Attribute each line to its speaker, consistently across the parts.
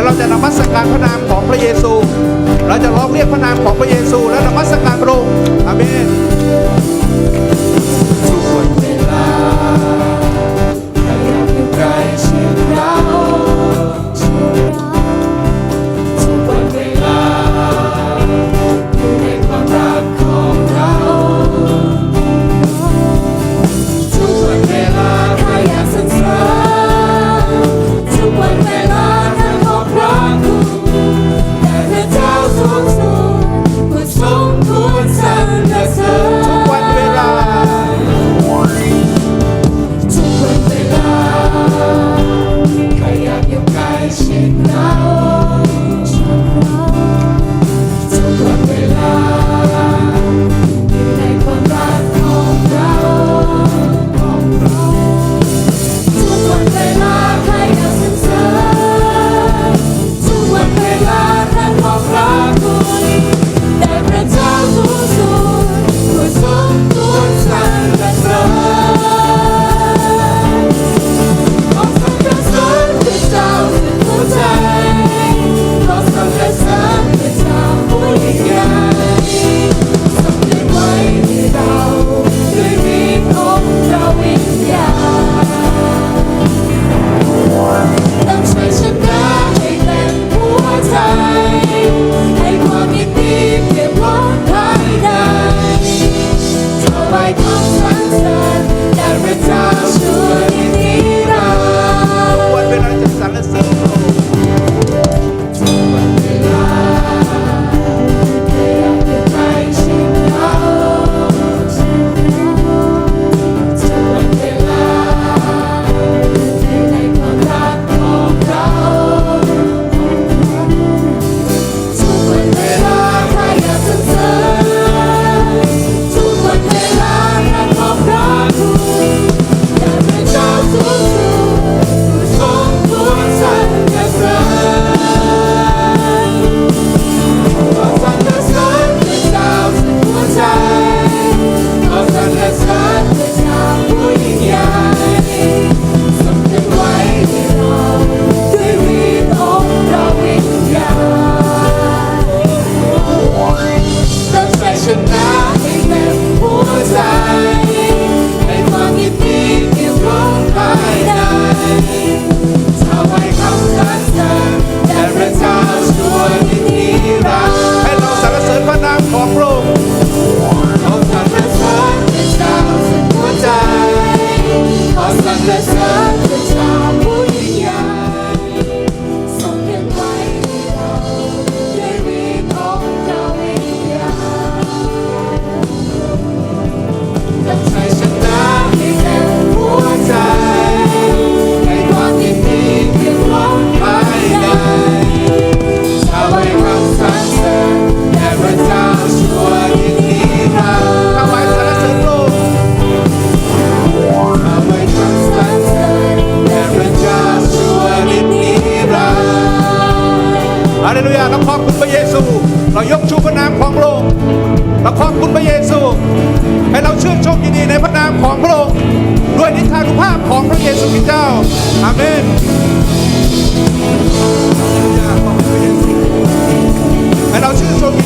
Speaker 1: แล้เราจะนมัสการพระนามของพระเยซู เราจะร้องเรียกพระนามของพระเยซู และนมัสการพระองค์อาเมน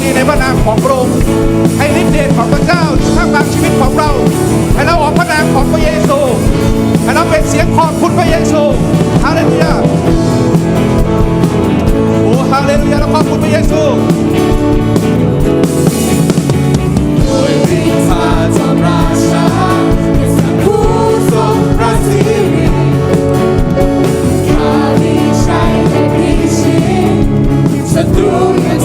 Speaker 1: ี
Speaker 2: ในพระ
Speaker 1: นา
Speaker 2: มของพระองค์ให้ฤทธิเดช
Speaker 1: ของพระ
Speaker 2: เจ้าอยู่ข้างหลั
Speaker 1: ง
Speaker 2: ชีวิ
Speaker 1: ตของเรา ให้เราออกพระนามของพระเยซู ให้เราเป็นเสียงขอบคุณพระเยซูฮาเลลูยาโอ้ฮาเลลูยาเราขอบคุณพระเยซูโด้
Speaker 2: วยฤทธาจอมราชาเป็นสัตผู้ทรงประสิท
Speaker 1: ธิ์ข้าดีใจเป็นพิชิตศัตรูเป็น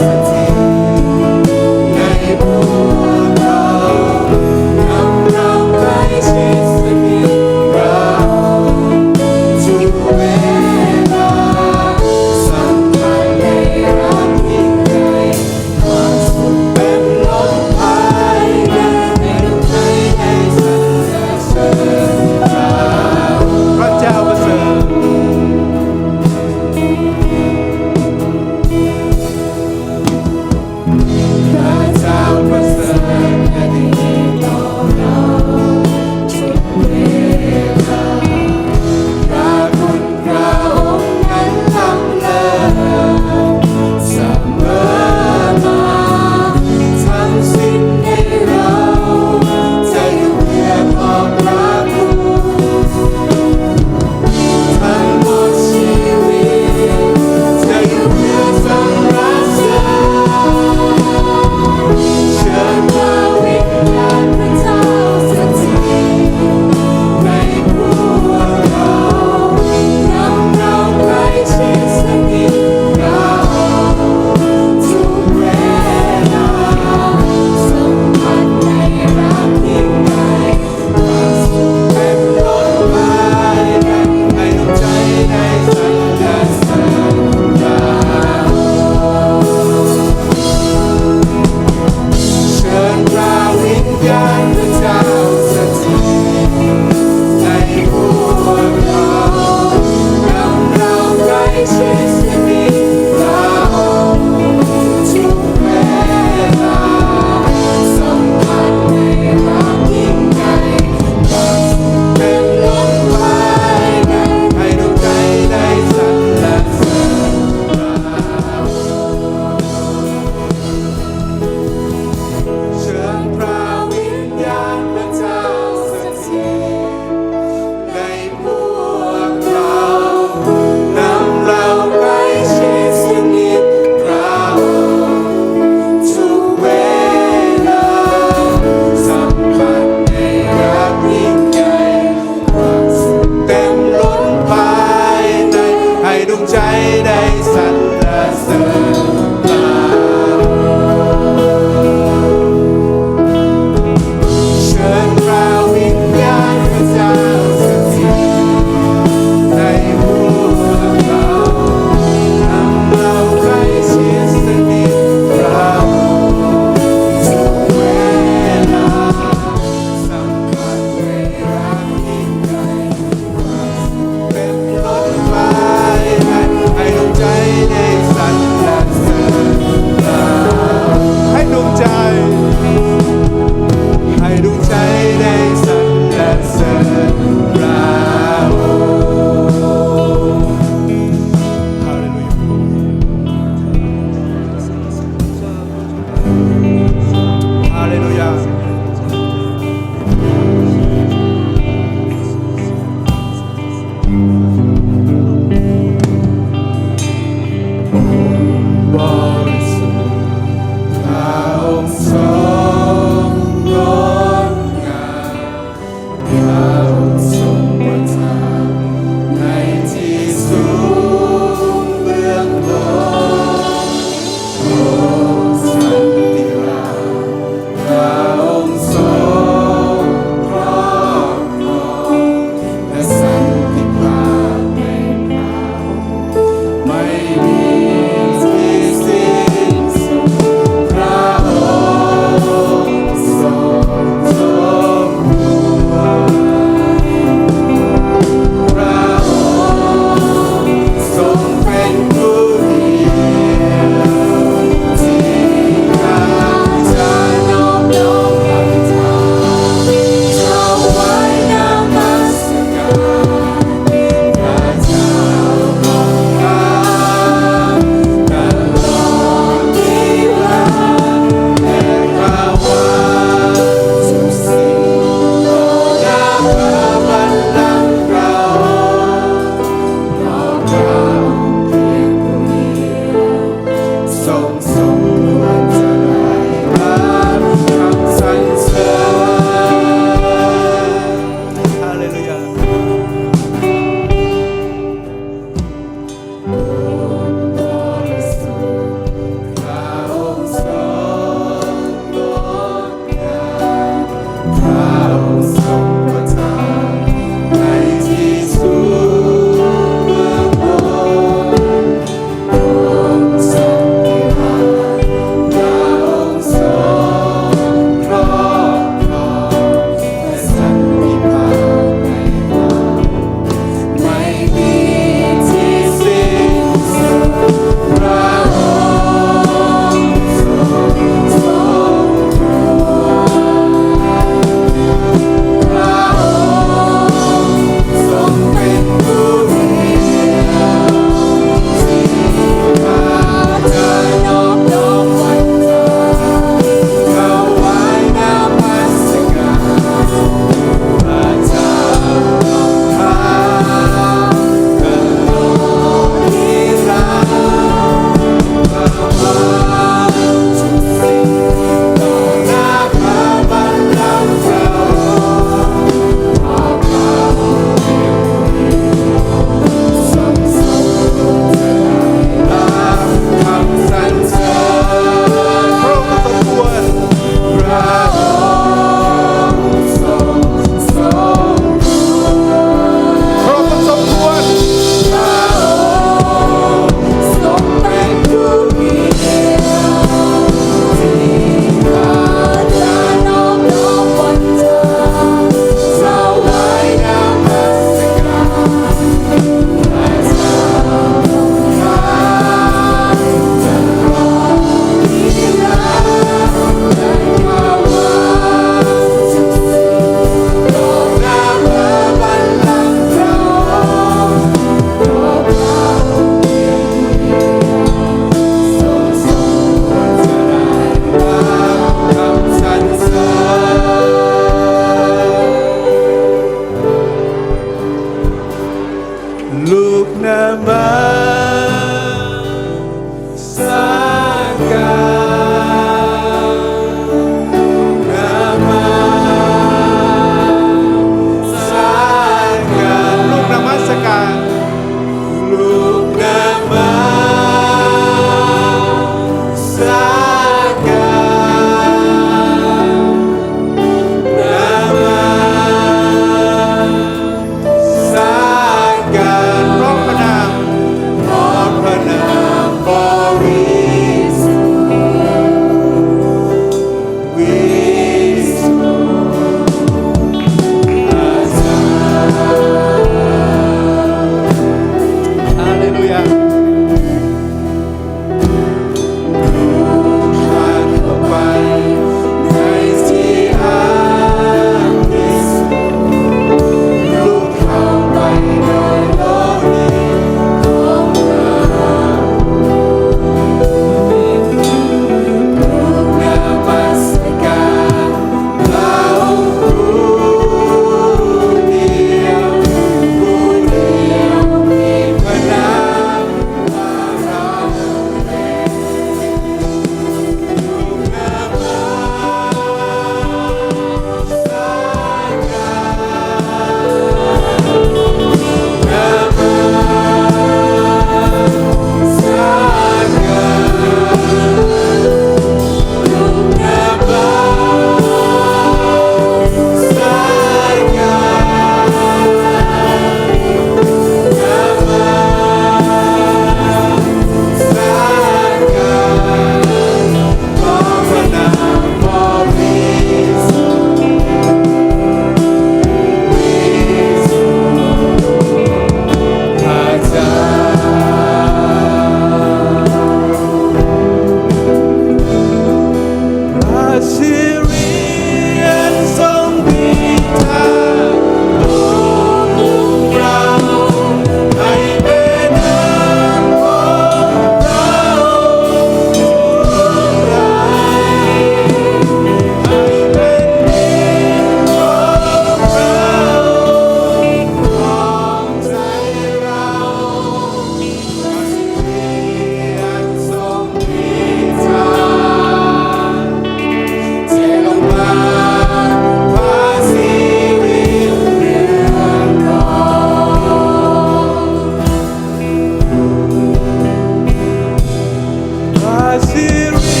Speaker 1: พร